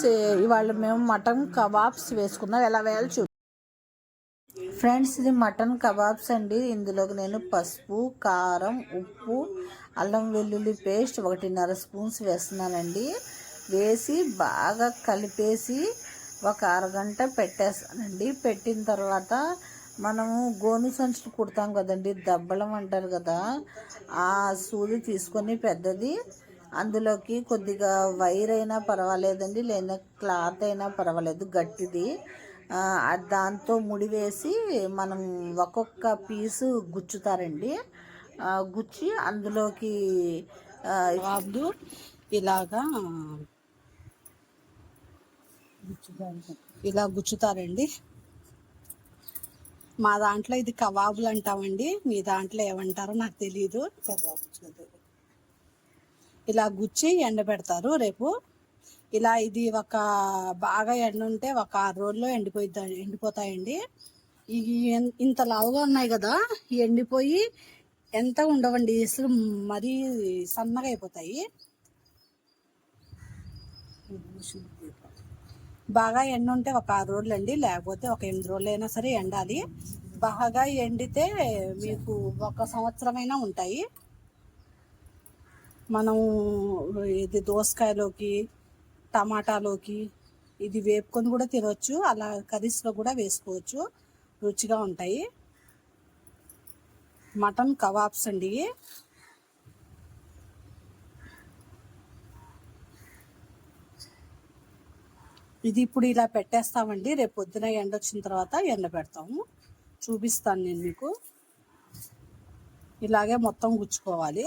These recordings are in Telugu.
ఫ్రెండ్స్ ఇవాళ మేము మటన్ కబాబ్స్ వేసుకుందాం. ఎలా వేయాలో చూ ఫ్రెండ్స్ ఇది మటన్ కబాబ్స్ అండి. ఇందులోకి నేను పసుపు కారం ఉప్పు అల్లం వెల్లుల్లి పేస్ట్ ఒకటిన్నర స్పూన్స్ వేస్తున్నానండి. వేసి బాగా కలిపేసి ఒక అరగంట పెట్టేస్తానండి. పెట్టిన తర్వాత మనము గోను సంచులు కుడతాం కదండి దబ్బలం అంటారు కదా ఆ సూది తీసుకొని పెద్దది అందులోకి కొద్దిగా వైర్ అయినా పర్వాలేదండి లేదా క్లాత్ అయినా పర్వాలేదు గట్టిది. ఆ, దాంతో ముడి వేసి మనం ఒక్కొక్క పీసు గుచ్చుతారండి. ఆ, గుచ్చి అందులోకి కబాబ్లు ఇలాగా ఇలా గుచ్చుతారండి. మా దాంట్లో ఇది కబాబులు అంటామండి. మీ దాంట్లో ఏమంటారో నాకు తెలియదు ఇలా గుచ్చి ఎండబెడతారు రేపు. ఇలా ఇది ఒక బాగా ఎండ ఉంటే ఒక ఆరు రోజుల్లో ఎండిపోయిద్ది ఎండిపోతాయండి. ఇవి ఇంత లావుగా ఉన్నాయి కదా ఎండిపోయి ఎంత ఉండవండి ఇసులు మరీ సన్నగా అయిపోతాయి. బాగా ఎండ ఉంటే ఒక ఆరు రోజులు అండి లేకపోతే ఒక ఎనిమిది రోజులు అయినా సరే ఎండాలి. బాగా ఎండితే మీకు ఒక సంవత్సరమైనా ఉంటాయి. మనం ఇది దోసకాయలోకి టమాటాలోకి ఇది వేపుకొని కూడా తినవచ్చు అలా కర్రీస్లో కూడా వేసుకోవచ్చు. రుచిగా ఉంటాయి. మటన్ కబాబ్స్ అండి. ఇది ఇప్పుడు ఇలా పెట్టేస్తామండి. రేపు పొద్దున ఎండ వచ్చిన తర్వాత ఎండ పెడతాము. చూపిస్తాను నేను మీకు. ఇలాగే మొత్తం గుచ్చుకోవాలి.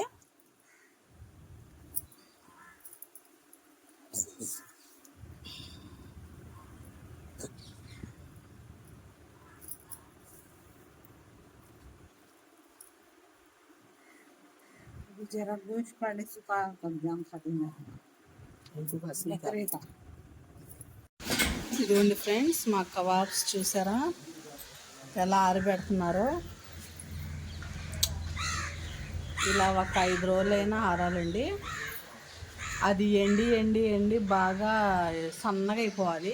जरा गोश्त पाले सुखा कब जाम खाते ఇదిగోండి ఫ్రెండ్స్ మా కబాబ్స్ చూసారా ఎలా ఆరబెడుతున్నారో ఇలా ఒక ఐదు రోజులైనా ఆరాలండి అది ఎండి ఎండి ఎండి బాగా సన్నగా అయిపోవాలి.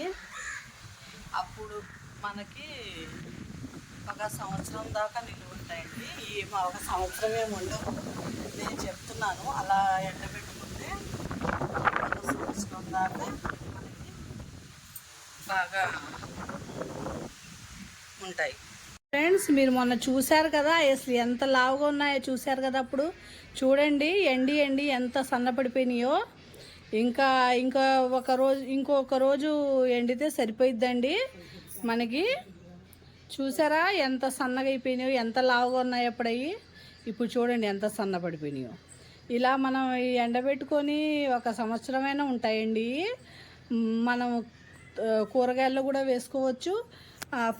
అప్పుడు మనకి ఒక సంవత్సరం దాకా నిలువ ఉంటాయండి. ఈ ఒక సంవత్సరం ఏమి ఉండవు. నేను చెప్తున్నాను అలా ఎండబెట్టుకుంటే ఒక సంవత్సరం దాకా మనకి బాగా ఉంటాయి. ఫ్రెండ్స్ మీరు మొన్న చూశారు కదా అసలు ఎంత లావుగా ఉన్నాయో చూశారు కదా అప్పుడు? చూడండి ఎండి ఎండి ఎంత సన్నపడిపోయినాయో. ఇంకా ఇంకా ఒక రోజు ఇంకొక రోజు ఎండితే సరిపోయిద్దండి మనకి. చూసారా ఎంత సన్నగా అయిపోయినాయో ఎంత లావుగా ఉన్నాయో అప్పుడయ్యి ఇప్పుడు చూడండి ఎంత సన్నపడిపోయినాయో. ఇలా మనం ఈ ఎండబెట్టుకొని ఒక సంవత్సరమైనా ఉంటాయండి. మనం కూరగాయల్లో కూడా వేసుకోవచ్చు.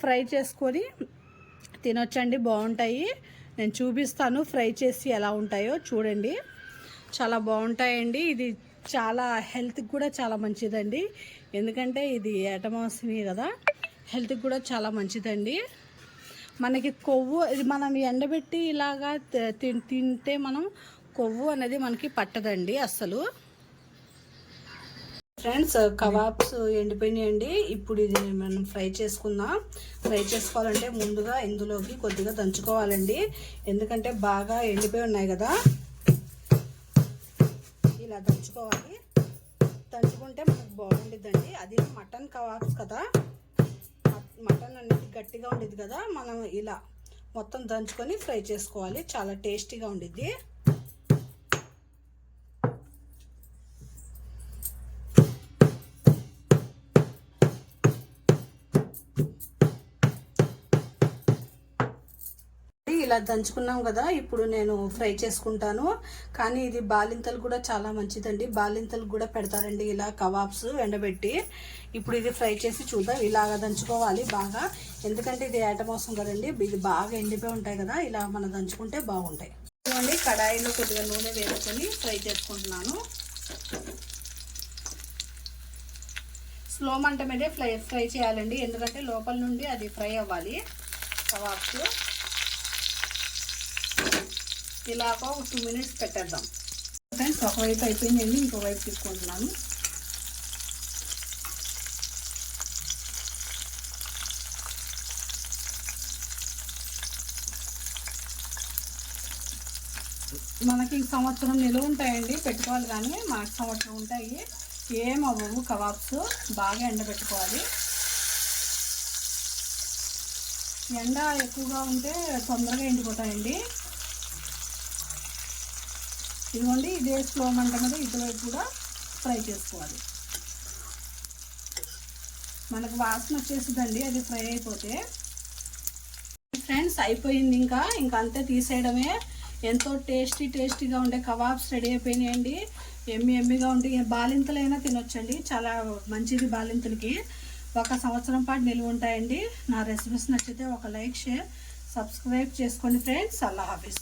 ఫ్రై చేసుకొని తినొచ్చండి బాగుంటాయి. నేను చూపిస్తాను ఫ్రై చేసి ఎలా ఉంటాయో చూడండి. చాలా బాగుంటాయండి. ఇది చాలా హెల్త్కి కూడా చాలా మంచిదండి. ఎందుకంటే ఇది ఏటమాసిని కదా హెల్త్కి కూడా చాలా మంచిదండి. మనకి కొవ్వు ఇది మనం ఎండబెట్టి ఇలాగా తి- తింటే మనం కొవ్వు అనేది మనకి పట్టదండి అసలు ఫ్రెండ్స్ కబాబ్స్ ఎండిపోయినాయండి. ఇప్పుడు ఇది మనం ఫ్రై చేసుకుందాం. ఫ్రై చేసుకోవాలంటే ముందుగా ఇందులోకి కొద్దిగా దంచుకోవాలండి. ఎందుకంటే బాగా ఎండిపోయి ఉన్నాయి కదా. ఇలా దంచుకోవాలి. దంచుకుంటే మనకు బాగుండిద్దండి. అది మటన్ కబాబ్స్ కదా. మటన్ అనేది గట్టిగా ఉండేది కదా. మనం ఇలా మొత్తం దంచుకొని ఫ్రై చేసుకోవాలి. చాలా టేస్టీగా ఉండిద్ది. ఇలా దంచుకున్నాం కదా ఇప్పుడు నేను ఫ్రై చేసుకుంటాను. కానీ ఇది బాలింతలు కూడా చాలా మంచిదండి. బాలింతలు కూడా పెడతారండి ఇలా కబాబ్స్ ఎండబెట్టి. ఇప్పుడు ఇది ఫ్రై చేసి చూద్దాం. ఇలాగ దంచుకోవాలి బాగా. ఎందుకంటే ఇది ఏటమోసం కదండి ఇది బాగా ఎండిపోయి ఉంటాయి కదా ఇలా మనం దంచుకుంటే బాగుంటాయి. చూడండి కడాయిలో కొద్దిగా నూనె వేసుకొని ఫ్రై చేసుకుంటున్నాను. స్లో మంట మీదే ఫ్రై ఫ్రై చేయాలండి. ఎందుకంటే లోపల నుండి అది ఫ్రై అవ్వాలి. కబాబ్స్. ఇలాగ ఒక టూ మినిట్స్ పెట్టేద్దాం. ఫ్రెండ్స్ ఒకవైపు అయిపోయిందండి ఇంకోవైపు తీసుకుంటున్నాను. మనకి సంవత్సరం నిలువ ఉంటాయండి పెట్టుకోవాలి కానీ మాకు సంవత్సరం ఉంటాయి. ఏం అవ్వవు కబాబ్స్ బాగా ఎండబెట్టుకోవాలి ఎండ ఎక్కువగా ఉంటే తొందరగా ఎండిపోతాయండి. ఇదిగోండి ఇదే స్లో మంట మీద ఇటువైపు కూడా ఫ్రై చేసుకోవాలి. మనకు వాసన వచ్చేసిందండి అది ఫ్రై అయిపోతే. ఫ్రెండ్స్ అయిపోయింది ఇంకా. ఇంకా అంతే తీసేయడమే. ఎంతో టేస్టీ టేస్టీగా ఉండే కబాబ్స్ రెడీ అయిపోయినాయండి. ఎమ్మి ఎమ్మిగా ఉండి బాలింతలైనా తినొచ్చండి. చాలా మంచిది బాలింతలకి. ఒక సంవత్సరం పాటు నిలువ ఉంటాయండి. నా రెసిపీస్ నచ్చితే ఒక లైక్ షేర్ సబ్స్క్రైబ్ చేసుకోండి ఫ్రెండ్స్ అల్లా హాఫీస్.